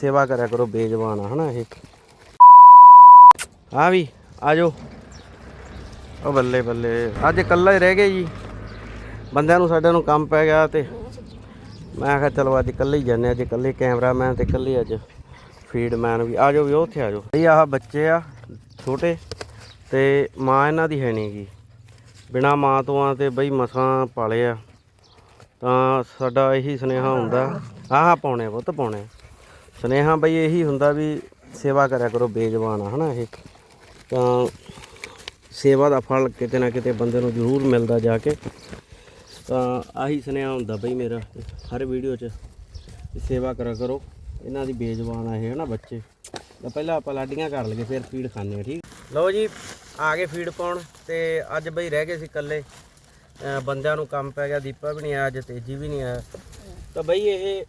ਸੇਵਾ ਕਰਿਆ ਕਰੋ ਬੇਜਵਾਨ ਆ ਹਨਾ ਇਹ। ਆ ਵੀ ਆਜੋ ਉਹ ਬੱਲੇ ਬੱਲੇ ਅੱਜ ਇਕੱਲਾ ਹੀ ਰਹਿ ਗਿਆ ਜੀ। ਬੰਦਿਆਂ ਨੂੰ ਸਾਡਿਆਂ ਨੂੰ ਕੰਮ ਪੈ ਗਿਆ ਤੇ ਮੈਂ ਕਿਹਾ ਚਲੋ ਅੱਜ ਇਕੱਲੇ ਹੀ ਜਾਂਦੇ ਹਾਂ, ਅੱਜ ਇਕੱਲੇ ਕੈਮਰਾਮੈਨ ਤੇ ਇਕੱਲੇ ਅੱਜ ਫੀਡਮੈਨ ਵੀ। ਆਜੋ ਵੀ ਉੱਥੇ ਆਜੋ ਇਹ ਆਹ ਬੱਚੇ ਆ ਛੋਟੇ ਤੇ ਮਾਂ ਇਹਨਾਂ ਦੀ ਹੈ ਨਹੀਂ ਗੀ ਬਿਨਾ ਮਾਂ ਤੋਂ ਆ ਤੇ ਬਈ ਮਸਾਂ ਪਾਲੇ ਆ। ਤਾਂ ਸਾਡਾ ਇਹੀ ਸੁਨੇਹਾ ਹੁੰਦਾ। ਆਹ ਪਾਉਣੇ ਆ, ਪੁੱਤ ਪਾਉਣੇ ਆ। ਸੁਨੇਹਾ ਬਈ ਇਹੀ ਹੁੰਦਾ ਵੀ ਸੇਵਾ ਕਰਿਆ ਕਰੋ ਬੇਜਵਾਨ ਆ, ਹਨਾ ਇਹ। ਤਾਂ ਸੇਵਾ ਦਾ ਫਲ ਕਿਤੇ ਨਾ ਕਿਤੇ ਬੰਦੇ ਨੂੰ ਜ਼ਰੂਰ ਮਿਲਦਾ ਜਾ ਕੇ। ਤਾਂ ਆਹੀ ਸੁਨੇਹਾ ਹੁੰਦਾ ਬਈ ਮੇਰਾ, ਹਰ ਵੀਡੀਓ 'ਚ ਸੇਵਾ ਕਰਿਆ ਕਰੋ। ਇਹਨਾਂ ਦੀ ਬੇਜਵਾਨ ਆ ਇਹ, ਹਨਾ ਬੱਚੇ। ਤਾਂ ਪਹਿਲਾਂ ਆਪਾਂ ਲਾਡੀਆਂ ਕਰ ਲਈਏ, ਫਿਰ ਫੀਡ ਖਾਣੇ ਆ ਠੀਕ? ਲਓ ਜੀ, ਆ ਗਏ ਫੀਡ ਪਾਉਣ ਤੇ ਅੱਜ ਬਈ ਰਹਿ ਗਏ ਸੀ ਇਕੱਲੇ। ਬੰਦਿਆਂ ਨੂੰ ਕੰਮ ਪੈ ਗਿਆ, ਦੀਪਾ ਵੀ ਨਹੀਂ ਆਇਆ ਅੱਜ ਤੇਜੀ ਵੀ ਨਹੀਂ ਆਇਆ। ਤਾਂ ਬਈ ਇਹ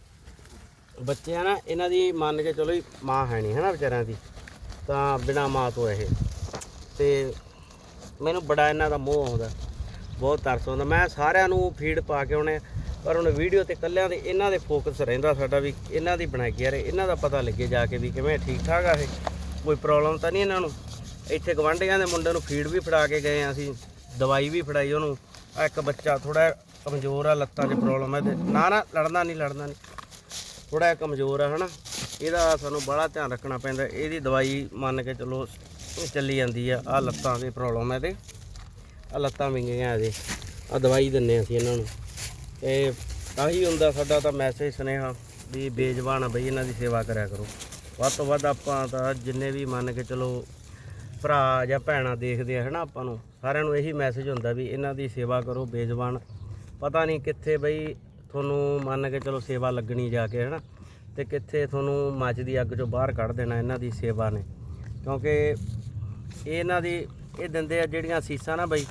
ਬੱਚੇ ਆ ਨਾ, ਇਹਨਾਂ ਦੀ ਮੰਨ ਕੇ ਚਲੋ ਜੀ ਮਾਂ ਹੈ ਨਹੀਂ ਹੈ ਨਾ ਵਿਚਾਰਿਆਂ ਦੀ, ਤਾਂ ਬਿਨਾ ਮਾਂ ਤੋਂ ਇਹ। ਤੇ ਮੈਨੂੰ ਬੜਾ ਇਹਨਾਂ ਦਾ ਮੋਹ ਆਉਂਦਾ, ਬਹੁਤ ਤਰਸ ਆਉਂਦਾ। ਮੈਂ ਸਾਰਿਆਂ ਨੂੰ ਫੀਡ ਪਾ ਕੇ ਆਉਣੇ ਪਰ ਹੁਣ ਵੀਡੀਓ ਤੇ ਕੱਲਿਆਂ ਦੇ, ਇਹਨਾਂ ਦੇ ਫੋਕਸ ਰਹਿੰਦਾ ਸਾਡਾ ਵੀ, ਇਹਨਾਂ ਦੀ ਬਣਾਈ ਯਾਰ ਇਹਨਾਂ ਦਾ ਪਤਾ ਲੱਗੇ ਜਾ ਕੇ ਵੀ ਕਿਵੇਂ ਠੀਕ ਠਾਕ ਆ ਇਹ। ਕੋਈ ਪ੍ਰੋਬਲਮ ਤਾਂ ਨਹੀਂ ਇਹਨਾਂ ਨੂੰ। ਇੱਥੇ ਗਵਾਂਢੀਆਂ ਦੇ ਮੁੰਡੇ ਨੂੰ ਫੀਡ ਵੀ ਫੜਾ ਕੇ ਗਏ ਆ ਅਸੀਂ, ਦਵਾਈ ਵੀ ਫੜਾਈ ਉਹਨੂੰ। ਆਹ ਇੱਕ ਬੱਚਾ ਥੋੜਾ ਕਮਜ਼ੋਰ ਆ, ਲੱਤਾਂ 'ਚ ਪ੍ਰੋਬਲਮ ਹੈ ਤੇ ਨਾ ਨਾ, ਲੜਨਾ ਨਹੀਂ ਲੜਨਾ ਨਹੀਂ। ਥੋੜਾ ਜਿਹਾ ਕਮਜ਼ੋਰ ਆ, ਹਨਾ? ਇਹਦਾ ਸਾਨੂੰ ਬੜਾ ਧਿਆਨ ਰੱਖਣਾ ਪੈਂਦਾ। ਇਹਦੀ ਦਵਾਈ ਮੰਨ ਕੇ ਚਲੋ ਚੱਲੀ ਜਾਂਦੀ ਆ। ਆ ਲੱਤਾਂ ਦੀ ਪ੍ਰੋਬਲਮ ਹੈ ਤੇ ਆ ਲੱਤਾਂ ਵਿੰਗੀਆਂ ਇਹਦੇ। ਆ ਦਵਾਈ ਦਿੰਨੇ ਅਸੀਂ ਇਹਨਾਂ ਨੂੰ। ਤੇ ਆਹੀ ਹੁੰਦਾ ਸਾਡਾ ਤਾਂ ਮੈਸੇਜ ਸੁਨੇਹਾ ਵੀ ਬੇਜ਼ਬਾਨ ਆ ਬਈ, ਇਹਨਾਂ ਦੀ ਸੇਵਾ ਕਰਿਆ ਕਰੋ। ਵੱਧ ਤੋਂ ਵੱਧ ਆਪਾਂ ਤਾਂ ਜਿੰਨੇ ਵੀ ਮੰਨ ਕੇ ਚਲੋ ਭਰਾ ਜਾਂ ਭੈਣਾਂ ਦੇਖਦੇ ਆ, ਹਨਾ ਆਪਾਂ ਨੂੰ, ਸਾਰਿਆਂ ਨੂੰ ਇਹੀ ਮੈਸੇਜ ਹੁੰਦਾ ਵੀ ਇਹਨਾਂ ਦੀ ਸੇਵਾ ਕਰੋ, ਬੇਜ਼ਬਾਨ। ਪਤਾ ਨਹੀਂ ਕਿੱਥੇ ਬਈ ਤੁਹਾਨੂੰ ਮੰਨ ਕੇ ਚਲੋ ਸੇਵਾ ਲੱਗਣੀ ਜਾ ਕੇ, ਹਨਾ? ਤੇ ਕਿੱਥੇ ਤੁਹਾਨੂੰ ਮੱਚ ਦੀ ਅੱਗ ਚੋਂ ਬਾਹਰ ਕੱਢ ਦੇਣਾ ਇਹਨਾਂ ਦੀ ਸੇਵਾ ਨੇ। ਕਿਉਂਕਿ ਇਹਨਾਂ ਦੀ, ਇਹ ਦਿੰਦੇ ਆ ਜਿਹੜੀਆਂ ਸੀਸਾਂ ਨਾ ਬਈ,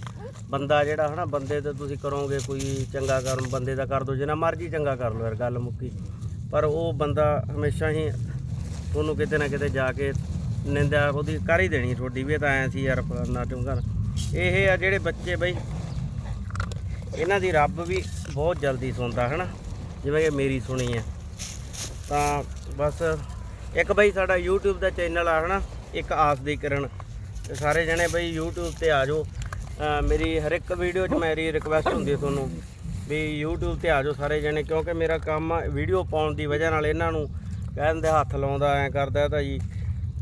ਬੰਦਾ ਜਿਹੜਾ, ਹਨਾ, ਬੰਦੇ ਤੇ ਤੁਸੀਂ ਕਰੋਗੇ ਕੋਈ ਚੰਗਾ ਕਰਮ, ਬੰਦੇ ਦਾ ਕਰ ਦੋ, ਜਿੰਨਾ ਮਰਜ਼ੀ ਚੰਗਾ ਕਰ ਲਓ ਯਾਰ, ਗੱਲ ਮੁੱਕੀ। ਪਰ ਉਹ ਬੰਦਾ ਹਮੇਸ਼ਾ ਹੀ ਤੁਹਾਨੂੰ ਕਿਤੇ ਨਾ ਕਿਤੇ ਜਾ ਕੇ ਨਿੰਦਿਆ ਉਹਦੀ ਕਰ ਹੀ ਦੇਣੀ, ਤੁਹਾਡੀ ਵੀ ਇਹ ਤਾਂ ਐ ਸੀ ਯਾਰ, ਫਲਾਨਾ ਟੁੰਗਾ ਇਹ ਆ ਜਿਹੜੇ ਬੱਚੇ ਬਈ ਇਹਨਾਂ ਦੀ ਰੱਬ ਵੀ ਬਹੁਤ ਜਲਦੀ ਸੁਣਦਾ, ਹਨਾ? ਜਿਵੇਂ ਕਿ ਮੇਰੀ ਸੁਣੀ ਹੈ ਤਾਂ ਬਸ ਇੱਕ ਬਈ ਸਾਡਾ YouTube ਦਾ ਚੈਨਲ ਆ, ਹਨਾ? ਇੱਕ ਆਸ ਦੀ ਕਿਰਨ। ਤੇ ਸਾਰੇ ਜਣੇ ਬਈ YouTube ਤੇ ਆ ਜਾਓ। ਮੇਰੀ ਹਰ ਇੱਕ ਵੀਡੀਓ 'ਚ ਮੇਰੀ ਰਿਕਵੈਸਟ ਹੁੰਦੀ ਤੁਹਾਨੂੰ ਵੀ YouTube ਤੇ ਆ ਜਾਓ ਸਾਰੇ ਜਣੇ, ਕਿਉਂਕਿ ਮੇਰਾ ਕੰਮ ਵੀਡੀਓ ਪਾਉਣ ਦੀ ਵਜ੍ਹਾ ਨਾਲ ਇਹਨਾਂ ਨੂੰ ਕਹਿ ਦਿੰਦੇ ਹੱਥ ਲਾਉਂਦਾ, ਐ ਕਰਦਾ ਤਾਂ ਜੀ।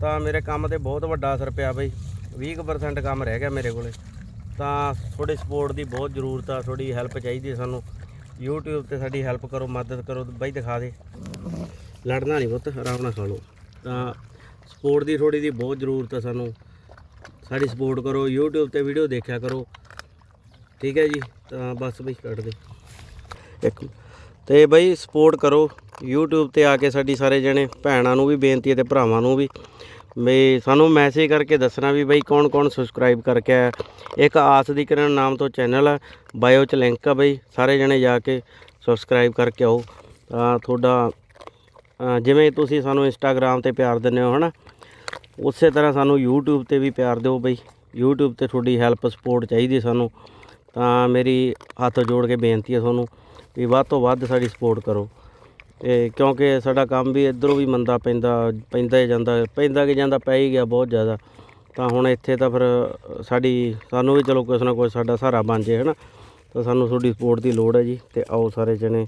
ਤਾਂ ਮੇਰੇ ਕੰਮ ਤੇ ਬਹੁਤ ਵੱਡਾ ਅਸਰ ਪਿਆ ਬਈ। 20% ਕੰਮ ਰਹਿ ਗਿਆ ਮੇਰੇ ਕੋਲੇ। ਤਾਂ ਤੁਹਾਡੀ ਸਪੋਰਟ ਦੀ ਬਹੁਤ ਜ਼ਰੂਰਤ ਆ, ਤੁਹਾਡੀ ਹੈਲਪ ਚਾਹੀਦੀ ਹੈ ਸਾਨੂੰ। YouTube ਤੇ ਸਾਡੀ ਹੈਲਪ ਕਰੋ, ਮਦਦ ਕਰੋ, ਬਾਈ ਦਿਖਾ ਦੇ। ਲੜਨਾ ਨਹੀਂ ਪੁੱਤ, ਆਰਾਮ ਨਾਲ ਖਾ ਲਓ। ਤਾਂ ਸਪੋਰਟ ਦੀ ਥੋੜੀ ਦੀ ਬਹੁਤ ਜ਼ਰੂਰਤ ਆ ਸਾਨੂੰ। ਸਾਡੀ ਸਪੋਰਟ ਕਰੋ, YouTube ਤੇ ਵੀਡੀਓ ਦੇਖਿਆ ਕਰੋ। ਠੀਕ ਹੈ ਜੀ, ਤਾਂ ਬਸ ਬਈ ਕੱਟ ਦੇ। ਇੱਕ ਤੇ ਬਈ ਸਪੋਰਟ ਕਰੋ, YouTube ਤੇ ਆ ਕੇ ਸਾਡੀ ਸਾਰੇ ਜਣੇ ਭੈਣਾਂ ਨੂੰ ਵੀ ਬੇਨਤੀ ਹੈ ਤੇ ਭਰਾਵਾਂ ਨੂੰ ਵੀ। ਬਈ ਸਾਨੂੰ ਮੈਸੇਜ ਕਰਕੇ ਦੱਸਣਾ ਵੀ ਬਈ ਕੌਣ ਕੌਣ ਸਬਸਕ੍ਰਾਈਬ ਕਰਕੇ ਆਇਆ। ਇੱਕ ਆਸ ਦੀ ਕਿਰਨ ਨਾਮ ਤੋਂ ਚੈਨਲ ਆ ਬਾਇਓ ਚ ਲਿੰਕ ਆ ਬਈ, ਸਾਰੇ ਜਣੇ ਜਾ ਕੇ ਸਬਸਕ੍ਰਾਈਬ ਕਰਕੇ ਆਓ। ਤਾਂ ਤੁਹਾਡਾ ਜਿਵੇਂ ਤੁਸੀਂ ਸਾਨੂੰ ਇੰਸਟਾਗ੍ਰam ਤੇ ਪਿਆਰ ਦਿੰਦੇ ਹੋ, ਹਨਾ? ਉਸੇ ਤਰ੍ਹਾਂ ਸਾਨੂੰ YouTube ਤੇ ਵੀ ਪਿਆਰ ਦਿਓ ਬਈ। YouTube ਤੇ ਤੁਹਾਡੀ ਹੈਲਪ ਸਪੋਰਟ ਚਾਹੀਦੀ ਸਾਨੂੰ। ਤਾਂ ਮੇਰੀ ਹੱਥ ਜੋੜ ਕੇ ਬੇਨਤੀ ਹੈ ਤੁਹਾਨੂੰ ਵੀ ਵੱਧ ਤੋਂ ਵੱਧ ਸਾਡੀ ਸਪੋਰਟ ਕਰੋ। ਤੇ ਕਿਉਂਕਿ ਸਾਡਾ ਕੰਮ ਵੀ ਇਧਰੋਂ ਵੀ ਮੰਦਾ ਪੈਂਦਾ ਪੈਂਦਾ ਹੀ ਜਾਂਦਾ, ਪੈਂਦਾ ਕਿ ਜਾਂਦਾ, ਪੈ ਹੀ ਗਿਆ ਬਹੁਤ ਜ਼ਿਆਦਾ। ਤਾਂ ਹੁਣ ਇੱਥੇ ਤਾਂ ਫਿਰ ਸਾਡੀ, ਸਾਨੂੰ ਵੀ ਚਲੋ ਕੁਛ ਨਾ ਕੁਛ ਸਾਡਾ ਸਹਾਰਾ ਬਣ ਜੇ ਹਨਾ। ਤਾਂ ਸਾਨੂੰ ਤੁਹਾਡੀ ਸਪੋਰਟ ਦੀ ਲੋੜ ਹੈ ਜੀ, ਤੇ ਆਓ ਸਾਰੇ ਜਣੇ